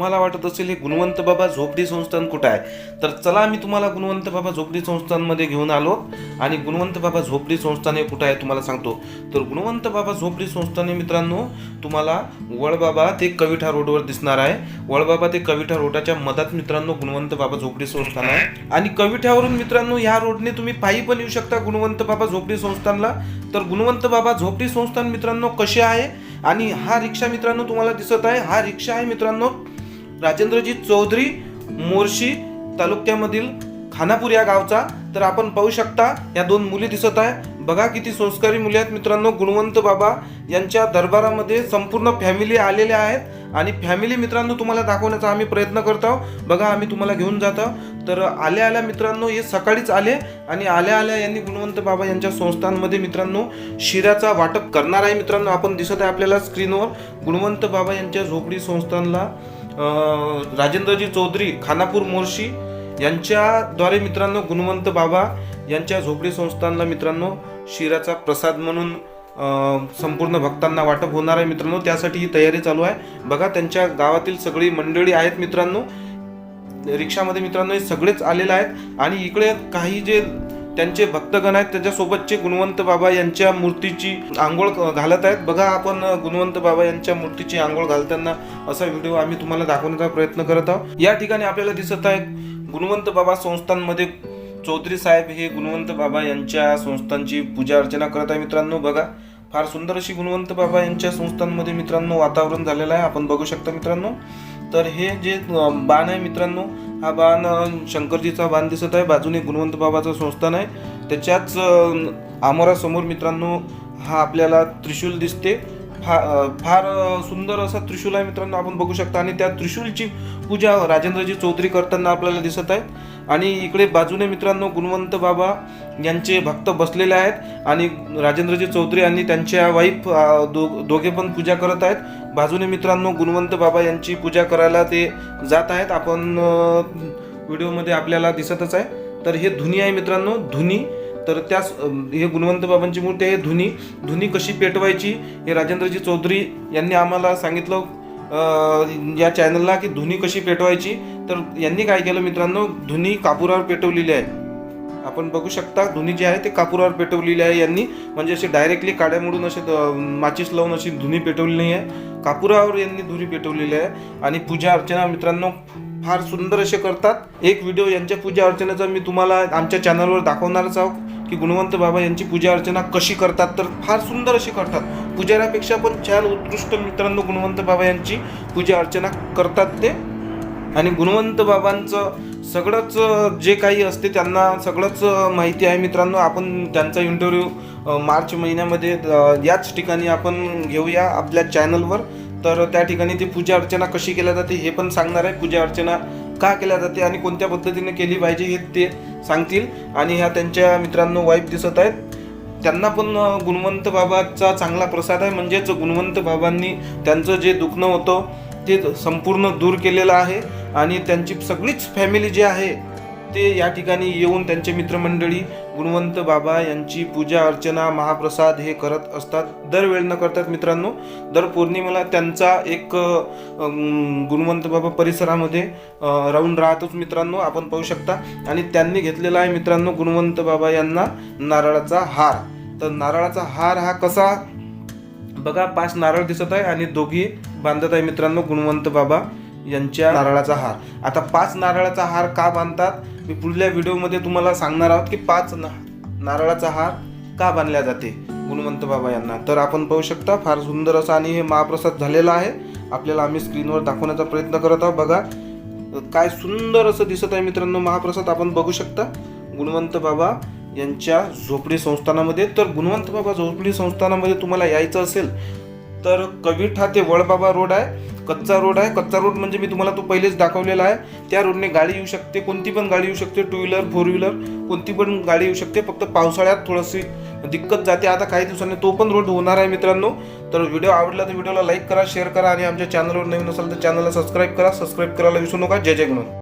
तुम्हाला वाटत असेल हे गुणवंत बाबा झोपडी संस्थान कुठं आहे? तर चला मी तुम्हाला गुणवंत बाबा झोपडी संस्थानमध्ये घेऊन आलो आणि गुणवंत बाबा झोपडी संस्थान हे कुठं आहे तुम्हाला सांगतो. तर गुणवंत बाबा झोपडी संस्थान हे मित्रांनो तुम्हाला वळबाबा ते कविठा रोडवर दिसणार आहे. वळबाबा ते कविठा रोडाच्या मधात मित्रांनो गुणवंत बाबा झोपडी संस्थान आहे. आणि कविठ्यावरून मित्रांनो ह्या रोडने तुम्ही पायी पण येऊ शकता गुणवंत बाबा झोपडी संस्थानला. तर गुणवंत बाबा झोपडी संस्थान मित्रांनो कसे आहे? आणि हा रिक्षा मित्रांनो तुम्हाला दिसत आहे. हा रिक्षा आहे मित्रांनो राजेंद्रजी चौधरी मोर्शी तालुक्यामधील खानापूर या गावचा. तर आपण पाहू शकता या दोन मुली दिसत आहे. बघा किती संस्कारी मुली आहेत मित्रांनो. गुणवंत बाबा यांच्या दरबारामध्ये संपूर्ण फॅमिली आलेल्या आहेत. आणि फॅमिली मित्रांनो तुम्हाला दाखवण्याचा आम्ही प्रयत्न करत आहोत. बघा आम्ही तुम्हाला घेऊन जात आहोत. तर आल्या आल्या मित्रांनो हे सकाळीच आले. आणि आल्या आल्या यांनी गुणवंत बाबा यांच्या संस्थांमध्ये मित्रांनो शिऱ्याचा वाटप करणार आहे मित्रांनो. आपण दिसत आहे आपल्याला स्क्रीनवर गुणवंत बाबा यांच्या झोपडी संस्थानला राजेंद्रजी चौधरी खानापूर मोर्शी यांच्याद्वारे मित्रांनो गुणवंत बाबा यांच्या झोपडी संस्थानला मित्रांनो शिराचा प्रसाद म्हणून संपूर्ण भक्तांना वाटप होणार आहे मित्रांनो. त्यासाठी ही तयारी चालू आहे. बघा त्यांच्या गावातील सगळी मंडळी आहेत मित्रांनो. रिक्षामध्ये मित्रांनो हे सगळेच आलेले आहेत. आणि इकडे काही जे त्यांचे भक्तगण आहेत त्याच्यासोबतचे गुणवंत बाबा यांच्या मूर्तीची आंघोळ घालत आहेत. बघा आपण गुणवंत बाबा यांच्या मूर्तीची आंघोळ घालताना असा व्हिडिओ आम्ही तुम्हाला दाखवण्याचा प्रयत्न करत आहोत. या ठिकाणी आपल्याला दिसत आहे गुणवंत बाबा संस्थांमध्ये चौधरी साहेब हे गुणवंत बाबा यांच्या संस्थांची पूजा अर्चना करत आहे मित्रांनो. बघा फार सुंदर अशी गुणवंत बाबा यांच्या संस्थांमध्ये मित्रांनो वातावरण झालेलं आहे. आपण बघू शकता मित्रांनो. तर हे जे बाण आहे मित्रांनो हा बाण शंकरजीचा बाण दिसत आहे. बाजूने गुणवंत बाबाचं संस्थान आहे. त्याच्याच आमोरासमोर मित्रांनो हा आपल्याला त्रिशूल दिसते. फा फार सुंदर असा त्रिशूल आहे मित्रांनो आपण बघू शकता. आणि त्या त्रिशूलची पूजा राजेंद्रजी चौधरी करताना आपल्याला दिसत आहे. आणि इकडे बाजूने मित्रांनो गुणवंत बाबा यांचे भक्त बसलेले आहेत. आणि राजेंद्रजी चौधरी आणि त्यांच्या वाईफ दो दोघे पण पूजा करत आहेत. बाजूने मित्रांनो गुणवंत बाबा यांची पूजा करायला ते जात आहेत. आपण व्हिडिओमध्ये आपल्याला दिसतच आहे. तर हे धुनी आहे मित्रांनो धुनी. तर त्याच हे गुणवंत बाबांची मूर्ती आहे. धुनी धुनी कशी पेटवायची हे राजेंद्रजी चौधरी यांनी आम्हाला सांगितलं या चॅनलला की धुनी कशी पेटवायची. तर यांनी काय केलं मित्रांनो धुनी कापुरावर पेटवलेली आहे. आपण बघू शकता धुनी जी आहे ते कापुरावर पेटवलेली आहे. यांनी म्हणजे असे डायरेक्टली काड्या मोडून असे माचीस लावून अशी धुनी पेटवली नाही आहे कापुरावर यांनी धुनी पेटवलेली आहे. आणि पूजा अर्चना मित्रांनो फार सुंदर असे करतात. एक व्हिडिओ यांच्या पूजा अर्चनेचा मी तुम्हाला आमच्या चॅनलवर दाखवणारच आहोत की गुणवंत बाबा यांची पूजा अर्चना कशी करतात. तर फार सुंदर अशी करतात. पुजाऱ्यापेक्षा पण छान उत्कृष्ट मित्रांनो गुणवंत बाबा यांची पूजा अर्चना करतात ते. आणि गुणवंत बाबांचं सगळंच जे काही असते त्यांना सगळंच माहिती आहे मित्रांनो. आपण त्यांचा इंटरव्ह्यू मार्च महिन्यामध्ये याच ठिकाणी आपण घेऊया आपल्या चॅनलवर तर त्या ठिकाणी ती पूजा अर्चना कशी केल्या जाते हे पण सांगणार आहे. पूजा अर्चना का केल्या जाते आणि कोणत्या पद्धतीने केली पाहिजे हे ते सांगतील. आणि ह्या त्यांच्या मित्रांनो वाईफ दिसत आहेत. त्यांना पण गुणवंत बाबाचा चांगला प्रसाद आहे. म्हणजेच गुणवंत बाबांनी त्यांचं जे दुखणं होतं ते संपूर्ण दूर केलेलं आहे. आणि त्यांची सगळीच फॅमिली जी आहे ते या ठिकाणी येऊन त्यांचे मित्रमंडळी गुणवंत बाबा यांची पूजा अर्चना महाप्रसाद हे करत असतात. दरवेळ न करतात मित्रांनो दर पौर्णिमेला त्यांचा एक गुणवंत बाबा परिसरामध्ये राहून राहतोच मित्रांनो आपण पाहू शकता. आणि त्यांनी घेतलेला आहे मित्रांनो गुणवंत बाबा यांना नारळाचा हार. तर नारळाचा हार हा कसा? बघा पाच नारळ दिसत आहे आणि दोघी बांधत आहे मित्रांनो गुणवंत बाबा. यांच्या नारळाचा हार. आता पाच नारळाचा हार का बांधतात? मी पुढल्या व्हिडिओमध्ये तुम्हाला सांगणार आहोत की पाच ना नारळाचा हार का बांधल्या जाते? गुणवंत बाबा यांना. तर आपण पाहू शकता फार सुंदर असा आणि हे महाप्रसाद झालेला आहे. आपल्याला आम्ही स्क्रीनवर दाखवण्याचा प्रयत्न करत आहोत. बघा काय सुंदर असं दिसत आहे मित्रांनो महाप्रसाद. आपण बघू शकता गुणवंत बाबा यांच्या झोपडी संस्थानामध्ये. तर गुणवंत बाबा झोपडी संस्थानामध्ये तुम्हाला यायचं असेल तर कविठा ते वळबाबा रोड आहे. कच्चा रोड आहे. कच्चा रोड म्हणजे मी तुम्हाला तो पहिलेच दाखवलेला आहे. त्या रोडने गाडी येऊ शकते. कोणती पण गाडी येऊ शकते. टू व्हीलर फोर व्हीलर कोणती पण गाडी येऊ शकते. फक्त पावसाळ्यात थोडीशी दिक्कत जाते. आता काही दिवसांनी तो पण रोड होणार आहे मित्रांनो. तर व्हिडिओ आवडला तर व्हिडिओला लाईक करा शेअर करा आणि आमच्या चॅनलवर नवीन असाल तर चॅनलला सबस्क्राईब करा. सबस्क्राईब करायला विसरू नका. जय जय गुणवंत